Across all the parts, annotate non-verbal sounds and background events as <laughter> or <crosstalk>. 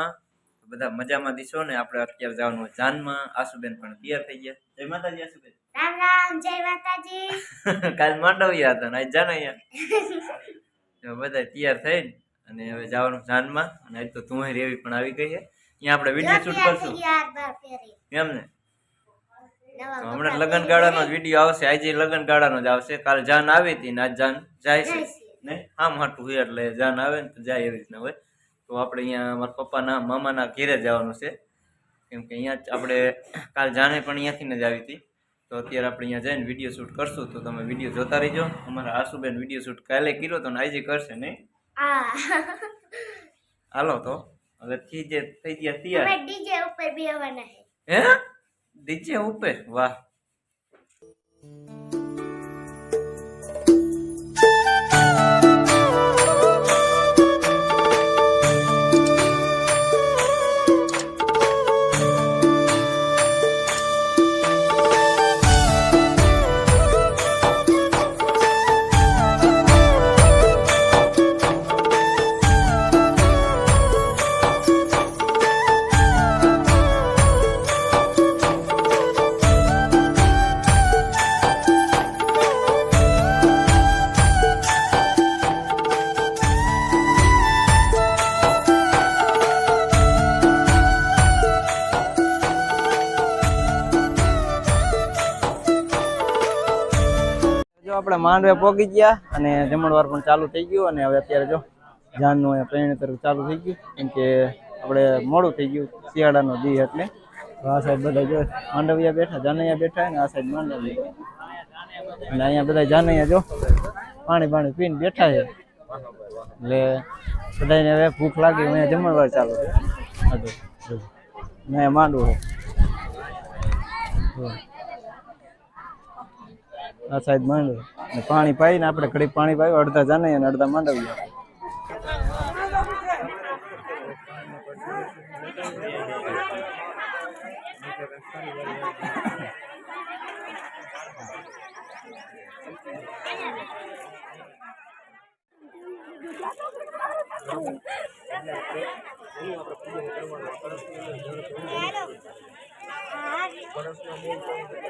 મજામાં? બધા મજામાં દીશો ને? આપણે અત્યારે જવાનું જાનમાં. આસુબેન પણ તૈયાર થઈ ગયા. જય માતાજી આસુબેન રામ રામ જય માતાજી. <laughs> કાલ માંડવ્યા હતા આજ જાન અહીંયા? બધા તૈયાર થઈને અને હવે જવાનું જાનમાં. અને આજ તો તું રેવી પણ આવી ગઈ છે અહીંયા આપણે વીડિયો શૂટ કરશું. એમ ને? હમણાં લગ્ન ગાળાનો જ વીડિયો આવશે. આજે લગ્ન ગાળાનો જ આવશે. કાલ જાન આવી હતી ને આજ જાન જાય છે. ને આમ હાટું હોય એટલે જાન આવે ને તો જાય એવી રીતના હોય. તો આપણે અહીંયા મારા પપ્પાના મામાના ઘેરે જવાનું છે. કેમ કે અહીંયા આપણે કાલ જાણે પણ અહીંયાથી જ આવી હતી. તો અત્યારે આપણે અહીંયા જઈને વીડિયો શૂટ કરશું. તો તમે વીડિયો જોતા રહીજો. અમારા આશુબેન વીડિયો શૂટ કાલે કર્યો તો આજે કરશે નહીં? હાલો તો. હવે થઈ જે થઈ ગયા તૈયાર. ડીજે ઉપર બેવાના હે? ડીજે ઉપર? વાહ. જો આપણે માંડવે પોગી ગયા અને જમણવાર પણ ચાલુ થઈ ગયું અને હવે અત્યારે જો જાનનું અહીંયા પરિણતર ચાલુ થઈ ગયું. કેમ કે આપણે મોડું થઈ ગયું શિયાળાનો દી એટલે. આ સાઈડ બધા જો માંડવિયા બેઠા, જાનૈયા બેઠા અને આ સાઈડ માંડવિયા અને અહીંયા બધા જાનૈયા જો પાણી પાણી પીને બેઠા છે. એટલે બધાને હવે ભૂખ લાગી અહીંયા જમણવાર ચાલુ છે. ને માંડવું છે. આ સાઈડ માંડવી. અને પાણી પાઈને આપણે ઘડીક પાણી પાયું અડધા જાને અને અડધા <laughs>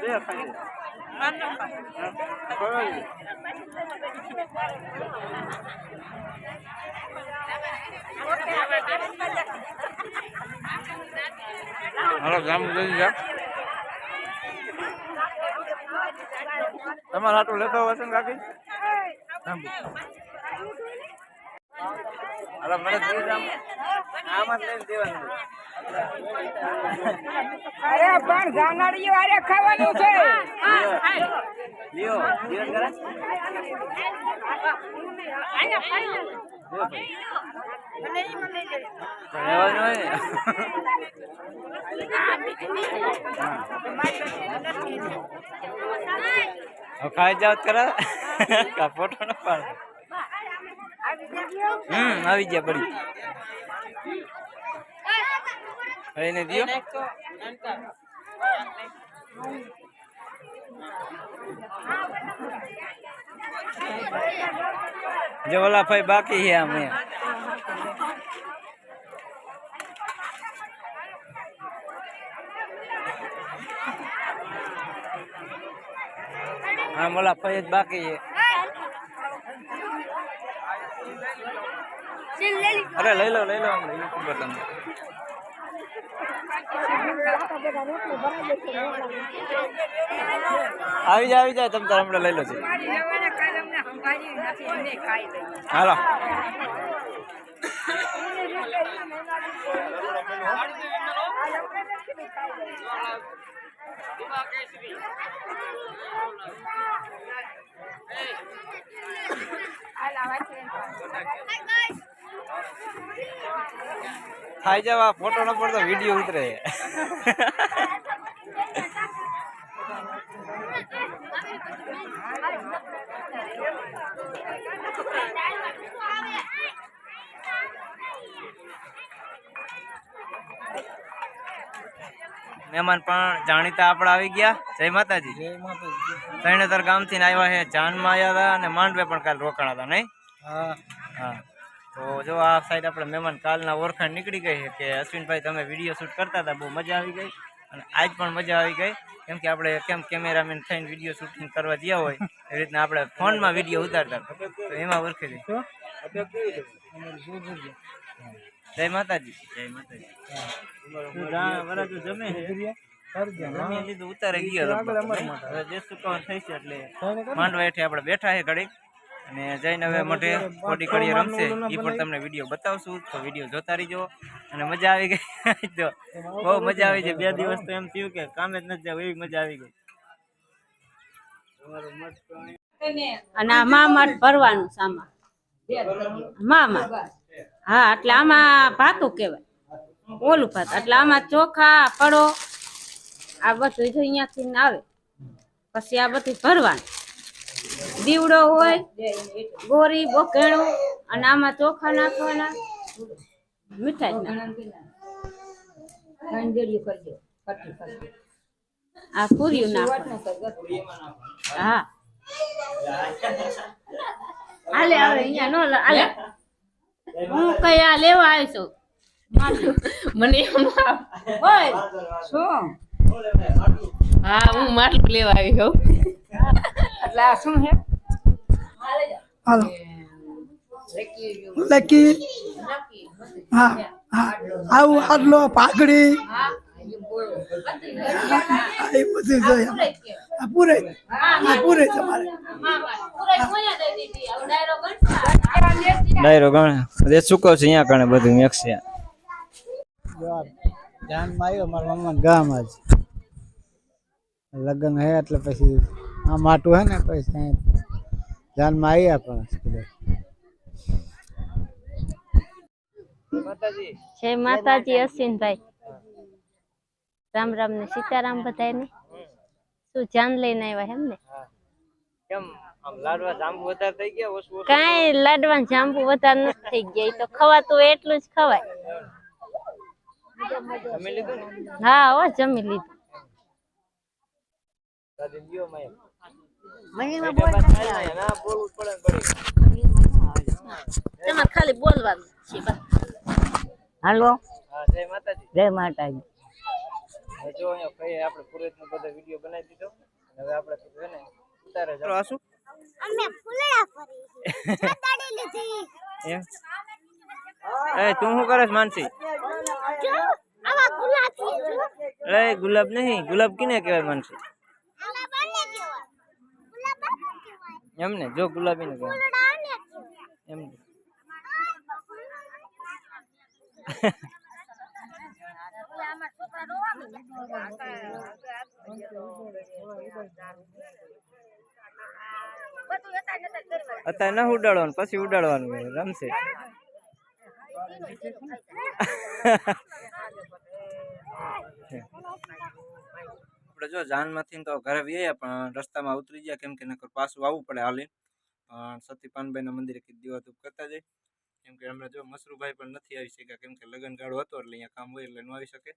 માંડવીએ હાલો ગામ તમારે આટલું લેતો હશે ને કાકી? હાલો મને આમાં લઈને દેવાનું. અરે પણ જાનાડીઓ વારે ખાવાનું છે. લ્યો જીવન કરે? ખાઈ જાવ કરે કા ન પાડ? હમ આવી ગયા હવે એને દિયો જો ઓલા ભાઈ બાકી છે અમે હા ભાઈ જ બાકી છે અરે લઈ લો લઈ લો હમણાં યુટ્યુબર તમને આવી જાય આવી જાય તમે તાર હમણાં લઈ લો છે હાલો. થાય જવા, ફોટો ન પડતો, વીડિયો ઉતરે. મહેમાન પણ જાણીતા આપણા આવી ગયા. જય માતાજી. ત્રણેતર ગામથી આવ્યા છે જાનમાં આવ્યા હતા અને માંડવે પણ કાલ રોકાણા હતા નહીં? હા. તો જો આ સાઈડ આપણે મહેમાન કાલના ઓળખાણ નીકળી ગઈ છે કે અશ્વિનભાઈ તમે વીડિયો શૂટ કરતા હતા બહુ મજા આવી ગઈ. અને આજ પણ મજા આવી ગઈ. કેમ કે આપણે કેમ કેમેરામેન થઈને વીડિયો શૂટિંગ કરવા ગયા હોય એ રીતના આપણે ફોનમાં વીડિયો ઉતારતા તો એમાં ઓળખી ગઈ. જય માતાજી. જય માતાજી. તું જા- વરાજુ જમે જમી લીધું ઉતારે ગયો લગભગ. હવે થઈ છે એટલે માંડવા હેઠે આપણે બેઠા છે ઘડીક. અને જઈને હવે મોઢે કોડી કડીએ રમશે. એ પણ તમને વીડિયો બતાવશું તો વીડિયો જોતા રહીજો. અને મજા આવી ગઈ. <laughs> તો બહુ મજા આવી છે બે દિવસ તો એમ થયું કે કામે જ નથી જવું એવી મજા આવી ગઈ. અને આ મામાટ ભરવાનું સામા મામા. હા એટલે આમાં ભાતું કહેવાય. ઓલું ભાત. એટલે આમાં ચોખા પડો આ બધું જો અહીંયાથી આવે. પછી આ બધું ભરવાનું. દીવડો હોય ગોરી બોકેણું અને આમાં ચોખા નાખવાના. મીઠાઈ આ પૂર્યું નાખવાનું. હા. હાલે હવે અહીંયા નો હાલે. હું કયા લેવા આવી છું? મને એમ ઓય શું? હા હું માટલું લેવા આવી છું એટલે આ શું છે? હાલો. લકી હા હા. આવું આટલો પાઘડી. હા, એ બધું જોઈએ પૂરે આ પૂરે તમારે ડાયરો ગણ. જે સુકો છે અહીંયા કણે બધું મેક્સ છે. ધ્યાનમાં આવ્યો મારા મમ્મા ગામ જ. લગ્ન હે એટલે પછી આ માટું હે ને પછી ધ્યાનમાં આવ્યા પણ છે માતાજી. જય માતાજી અશ્વિનભાઈ. રામ રામ ને સીતારામ બધાને શું જાન લઈને આવ્યા એમ ને કેમ? લાડવા જાંબુ વધારે થઈ ગયા ઓછું ઓછું લાડવા જાંબુ વધારે નથી થઈ ગયા ઈ તો ખવાતું હોય એટલું જ ખવાય. જમી લીધું ને? હા હો જમી લીધું. દાદી ના બોલવું પડે ને બળી. ખાલી બોલવાનું છે બસ. હાલો. હા જય માતાજી. જય માતાજી. જો અહીંયા આપણે પુરેતનો બધો વીડિયો બનાવી દીધો. હવે આપણે ને ઉતારે જાવ આ શું? અમે ફૂલડા ફરી દાડી લીધી. એમ એ તું શું કરસ માનસી? આવા ગુલાબ છે એ ગુલાબ નહીં ગુલાબ કિને કહેવાય માનસી? ગુલાબ બને કહેવાય. ગુલાબ કેવાય એમ ને જો ગુલાબી ને કહેવાય. ફૂલડા ને કેવાય એમ અત્યારે ના ઉડાડવાનું, પછી ઉડાડવાનું રમશે. આપણે જો જાનમાંથી તો ઘરે વ્યાયા પણ રસ્તામાં ઉતરી ગયા, કેમ કે નકર પાછું આવવું પડે હાલીને. પણ સતી પાનભાઈના મંદિરે કીધું દીવા ધૂપ કરતા જાય કેમ કે હમણાં જો મસરૂભાઈ પણ નથી આવી શક્યા, કેમ કે લગ્ન ગાળો હતો એટલે અહીંયા કામ હોય એટલે ન આવી શકે.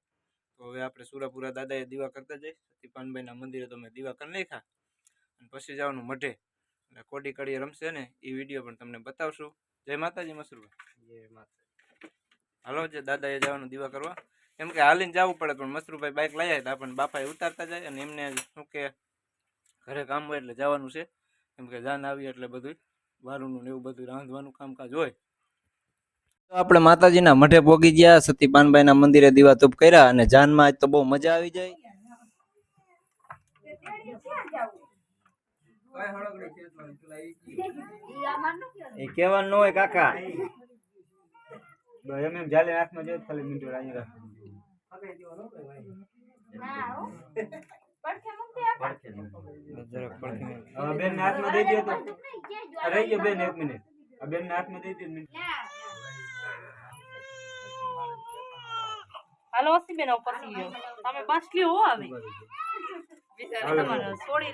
તો હવે આપણે સુરાપુરા દાદાએ દીવા કરતા જઈ. સતી પાનભાઈના મંદિરે તો મેં દીવા કરી નાખ્યા. અને પછી જવાનું મઢે. એટલે કોડી કડીએ રમશે ને એ વીડિયો પણ તમને બતાવશું. જય માતાજી મસરૂભાઈ જય માતા હાલો જે દાદાએ જવાનું દીવા કરવા. કેમ કે હાલીને જવું પડે પણ મસરૂભાઈ બાઇક લઈ આવ્યા આપણને બાપાએ ઉતારતા જાય અને એમને શું કે ઘરે કામ હોય એટલે જવાનું છે. કેમ કે જાન આવી એટલે બધું વારુનું ને એવું બધું રાંધવાનું કામકાજ હોય. તો આપણે માતાજીના મઠે પોગી ગયા સતી પાનભાઈના મંદિરે દીવા તૂપ કર્યા અને જાનમાં આજ તો બહુ મજા આવી જાય. એ કહેવાનું ન હોય કાકા. એમ એમ જાલે હાથમાં જાય ખાલી મીંડો અહીંયા રાખવાનું જરાક પડખે હવે બેન હાથમાં દઈ દે તો. આ રહી ગયો બેન એક મિનિટ. આ બેન હાથમાં દઈ દે મિનિટ. હાલો ઓસી બેન પછી ગયો. તમે પાંચ લ્યો હો આવે તમારે સોડી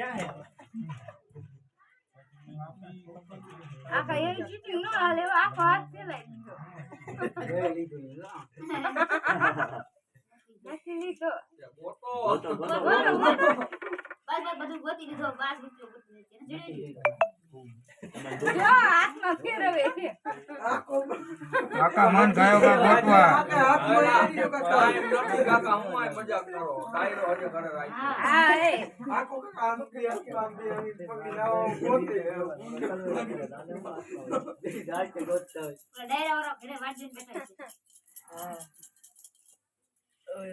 જાય કરું આખા એ ચીટિંગ ન હાલે આખો હાથ ફેલાઈ દીધો નથી લીધો બોલો, બોલો. બસ બસ બધું ગોતી લીધો રૂપિયો ગોતી લીધો. કાકા મન ગયો કા ડાયરા વાળો ઘરે વાંચીને બેઠા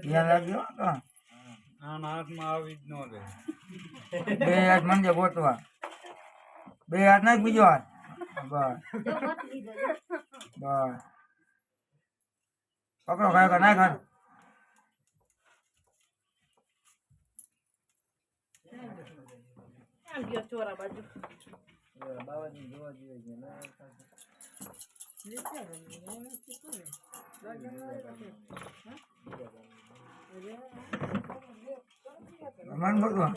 છે લાગ્યો આના હાથમાં આવી જ ન દે બે હાથ મંદે ગોતવા. બે હાથ નાખ બીજો હાથ બસ જો ગોતી લીધો જો. બસ પકડો કાકા નાખ હાથ ગયો ચોરા બાજુ મન ગોતવા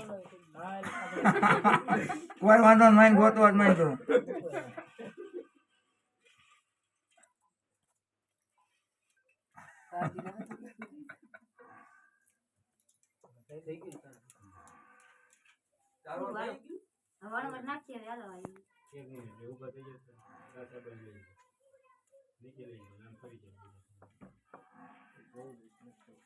કોઈ વાંધો મન ગોતવા જ મન તો